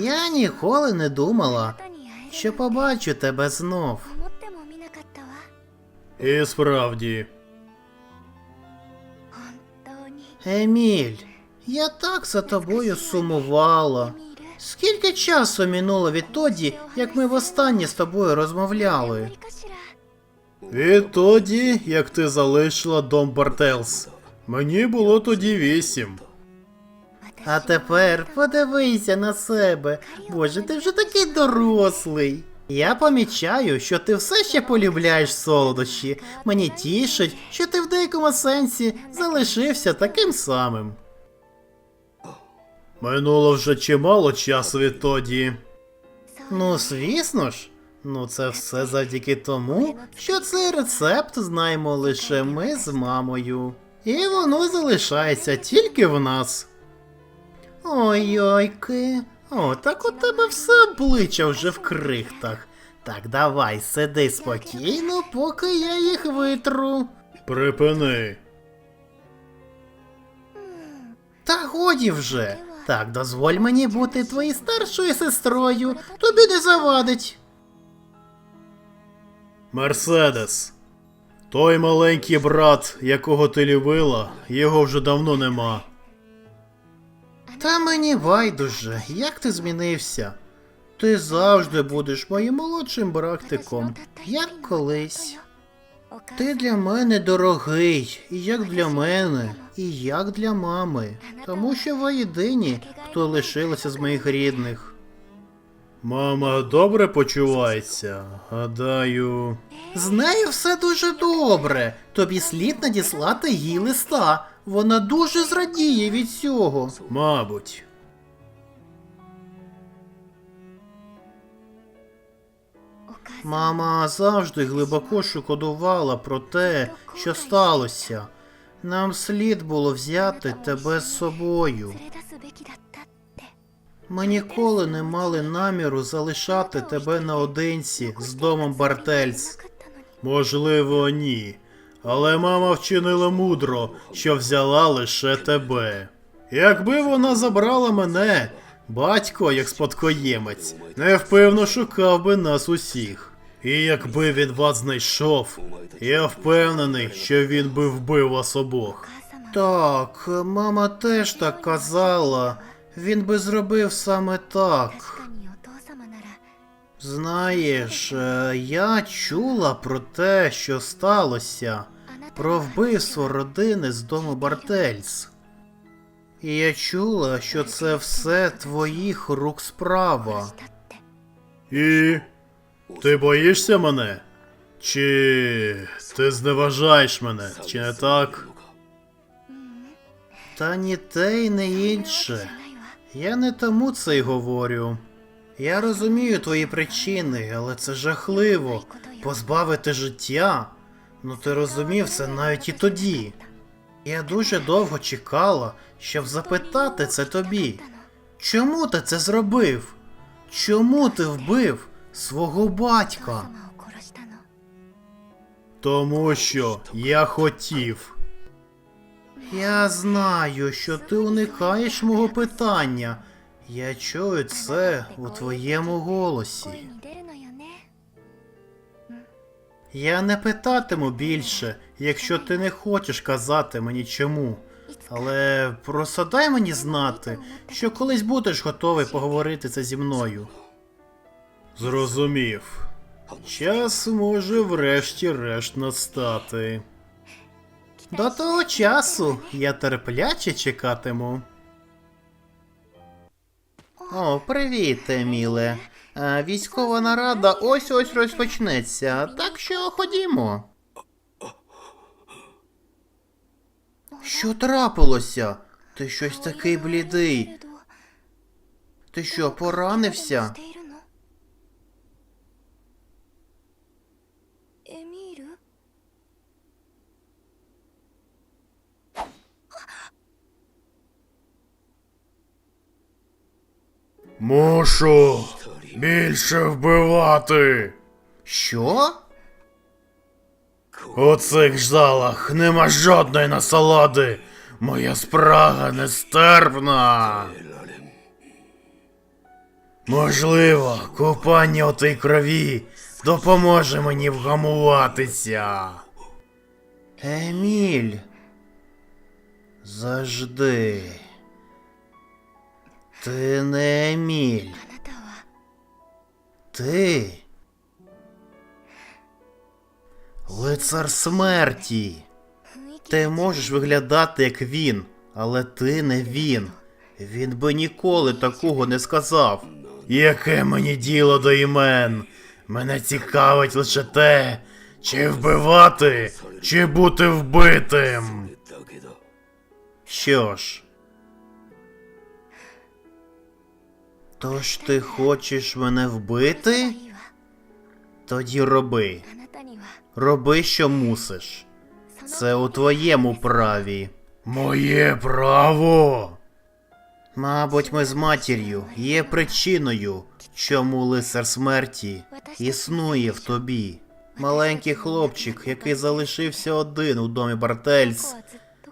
Я ніколи не думала, що побачу тебе знов. І справді. Еміль, я так за тобою сумувала. Скільки часу минуло відтоді, як ми востаннє з тобою розмовляли? Відтоді, як ти залишила дом Бартелс. Мені було тоді вісім. А тепер подивися на себе. Боже, ти вже такий дорослий. Я помічаю, що ти все ще полюбляєш солодощі. Мені тішить, що ти в деякому сенсі залишився таким самим. Минуло вже чимало часу відтоді. Ну, звісно ж. Ну, це все завдяки тому, що цей рецепт знаємо лише ми з мамою. І воно залишається тільки в нас. Ой-ойки. О, так у тебе все обличчя вже в крихтах. Так давай, сиди спокійно, поки я їх витру. Припини. Та годі вже. Так, дозволь мені бути твоєю старшою сестрою. Тобі не завадить. Мерседес. Той маленький брат, якого ти любила, його вже давно нема. Та мені байдуже, як ти змінився. Ти завжди будеш моїм молодшим братиком, як колись. Ти для мене дорогий, і як для мене, і як для мами, тому що ви єдині, хто лишилася з моїх рідних. Мама добре почувається, гадаю. З нею все дуже добре. Тобі слід надіслати їй листа. Вона дуже зрадіє від цього. Мабуть. Мама завжди глибоко шокодувала про те, що сталося. Нам слід було взяти тебе з собою. Ми ніколи не мали наміру залишати тебе наодинці з домом Бартельс. Можливо, ні. Але мама вчинила мудро, що взяла лише тебе. Якби вона забрала мене, батько, як спадкоємець, невпевно шукав би нас усіх. І якби він вас знайшов, я впевнений, що він би вбив вас обох. Так, мама теж так казала. Він би зробив саме так. Знаєш, е, я чула про те, що сталося про вбивство родини з дому Бартельс. І я чула, що це все твоїх рук справа. І. Ти боїшся мене? Чи ти зневажаєш мене, чи не так? Та ні те й не інше. Я не тому це й говорю. Я розумію твої причини, але це жахливо позбавити життя Ну ти розумів це навіть і тоді. Я дуже довго чекала, щоб запитати це тобі. Чому ти це зробив? Чому ти вбив свого батька? Тому що я хотів. Я знаю, що ти уникаєш мого питання. Я чую це у твоєму голосі. Я не питатиму більше, якщо ти не хочеш казати мені чому. Але просто дай мені знати, що колись будеш готовий поговорити це зі мною. Зрозумів. Час може врешті-решт настати. До того часу я терпляче чекатиму. О, привіт, Еміле. Е, військова нарада ось ось розпочнеться, так що ходімо. Що трапилося? Ти щось такий блідий. Ти що, поранився? Мошо! Більше вбивати. Що? У цих залах нема жодної насолоди. Моя спрага нестерпна. Можливо, купання у тій крові допоможе мені вгамуватися. Еміль. Завжди. Ти не Еміль. Ти. Лицар смерті. Ти можеш виглядати як він, але ти не він. Він би ніколи такого не сказав. Яке мені діло до імен? Мене цікавить лише те, чи вбивати, чи бути вбитим. Що ж, Тож ти хочеш мене вбити? Тоді роби. Роби, що мусиш. Це у твоєму праві. Моє право. Мабуть, ми з матір'ю є причиною, чому лицар смерті існує в тобі. Маленький хлопчик, який залишився один у домі Бартельс,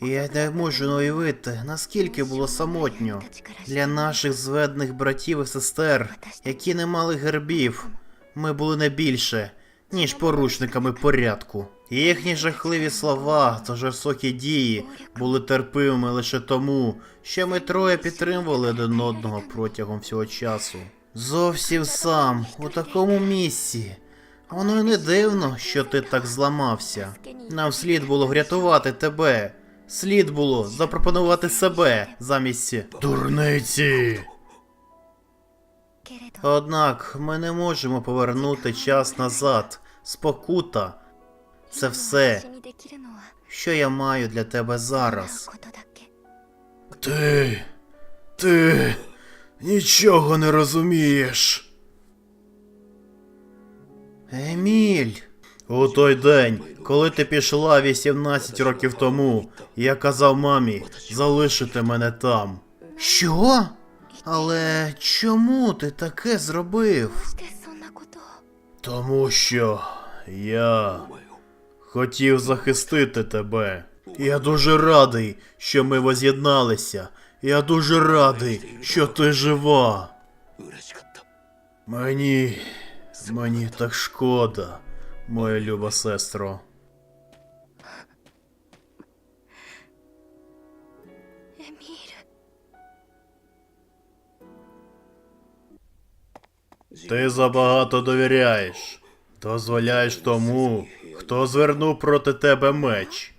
я не можу уявити, наскільки було самотньо для наших зведених братів і сестер, які не мали гербів. Ми були не більше, ніж порушниками порядку. Їхні жахливі слова та жорстокі дії були терпимими лише тому, що ми троє підтримували один одного протягом всього часу. Зовсім сам у такому місці. Воно й не дивно, що ти так зламався. Нам слід було врятувати тебе. Слід було запропонувати себе замість дурниці. Однак ми не можемо повернути час назад. Спокута, це все, що я маю для тебе зараз. Ти. Ти нічого не розумієш. Еміль. У той день, коли ти пішла 18 років тому, я казав мамі залишити мене там. Що? Але чому ти таке зробив? Тому що я хотів захистити тебе. Я дуже радий, що ми воз'єдналися. Я дуже радий, що ти жива. Мені. мені так шкода моя люба сестро. Ти забагато довіряєш, дозволяєш тому, хто звернув проти тебе меч.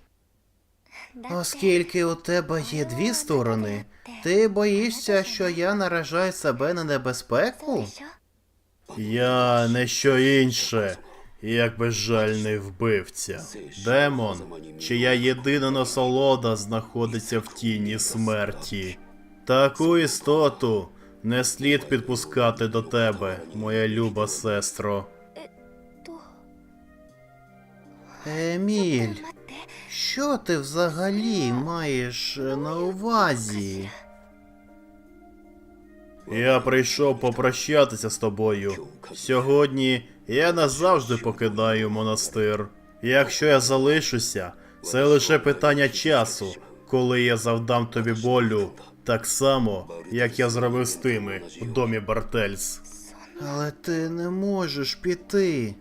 Оскільки у тебе є дві сторони, ти боїшся, що я наражаю себе на небезпеку? Я не що інше, як безжальний вбивця, демон, чия єдина насолода знаходиться в тіні смерті. Таку істоту не слід підпускати до тебе, моя люба сестро. Еміль, що ти взагалі маєш на увазі? Я прийшов попрощатися з тобою. Сьогодні я назавжди покидаю монастир. Якщо я залишуся, це лише питання часу, коли я завдам тобі болю, так само, як я зробив з тими в домі Бартельс. Але ти не можеш піти.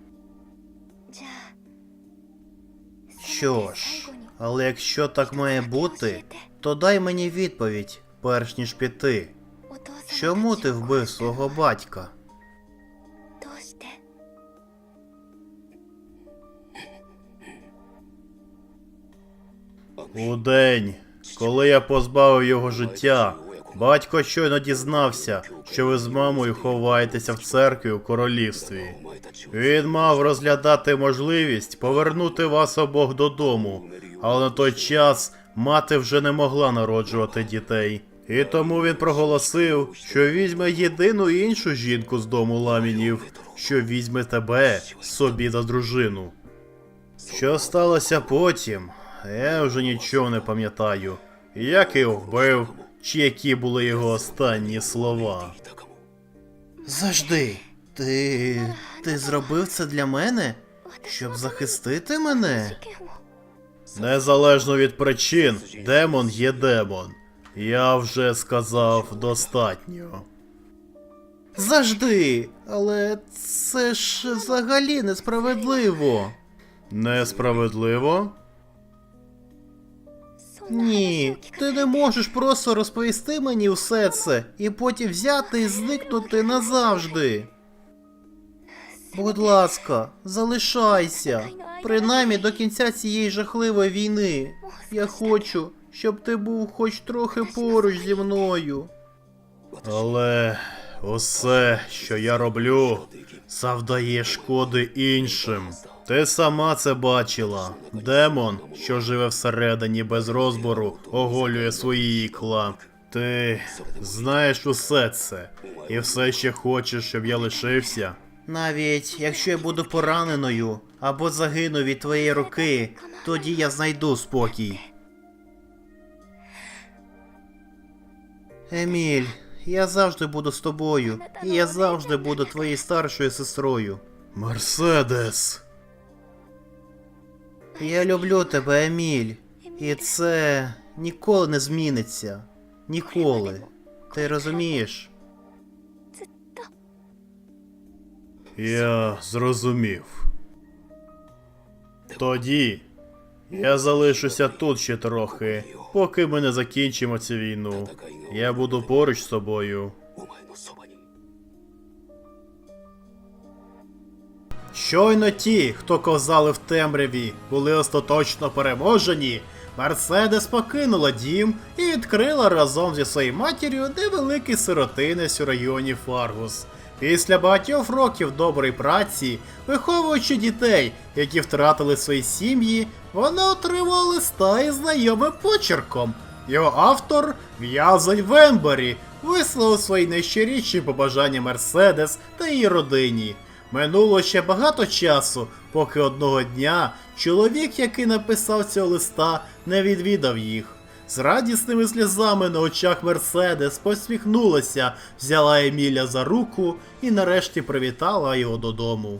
Що ж, але якщо так має бути, то дай мені відповідь, перш ніж піти. Чому ти вбив свого батька? У день, коли я позбавив його життя, батько щойно дізнався, що ви з мамою ховаєтеся в церкві у королівстві. Він мав розглядати можливість повернути вас обох додому, але на той час мати вже не могла народжувати дітей. І тому він проголосив, що візьме єдину іншу жінку з дому ламінів, що візьме тебе собі за дружину. Що сталося потім? Я вже нічого не пам'ятаю. Як його вбив, чи які були його останні слова. Завжди. Ти. Ти зробив це для мене? Щоб захистити мене? Незалежно від причин, демон є демон. Я вже сказав достатньо. Завжди, але це ж взагалі несправедливо. Несправедливо? Ні, ти не можеш просто розповісти мені все це і потім взяти і зникнути назавжди. Будь ласка, залишайся. Принаймні до кінця цієї жахливої війни. Я хочу, щоб ти був хоч трохи поруч зі мною. Але усе, що я роблю, завдає шкоди іншим. Ти сама це бачила. Демон, що живе всередині без розбору, оголює свої ікла. Ти знаєш усе це, і все ще хочеш, щоб я лишився. Навіть якщо я буду пораненою або загину від твоєї руки, тоді я знайду спокій. Еміль, я завжди буду з тобою, і я завжди буду твоєю старшою сестрою. Мерседес. Я люблю тебе, Еміль, і це ніколи не зміниться. Ніколи. Ти розумієш? Я зрозумів. Тоді я залишуся тут ще трохи, поки ми не закінчимо цю війну. Я буду поруч з тобою. Щойно ті, хто ковзали в темряві, були остаточно переможені. Мерседес покинула дім і відкрила разом зі своєю матір'ю невеликий сиротинець у районі Фаргус. Після багатьох років доброї праці, виховуючи дітей, які втратили свої сім'ї, вона отримала листа із знайомим почерком. Його автор В'язань Вембері висловив свої найщиріші побажання Мерседес та її родині. Минуло ще багато часу, поки одного дня чоловік, який написав цього листа, не відвідав їх. З радісними сльозами на очах Мерседес посміхнулася, взяла Еміля за руку і нарешті привітала його додому.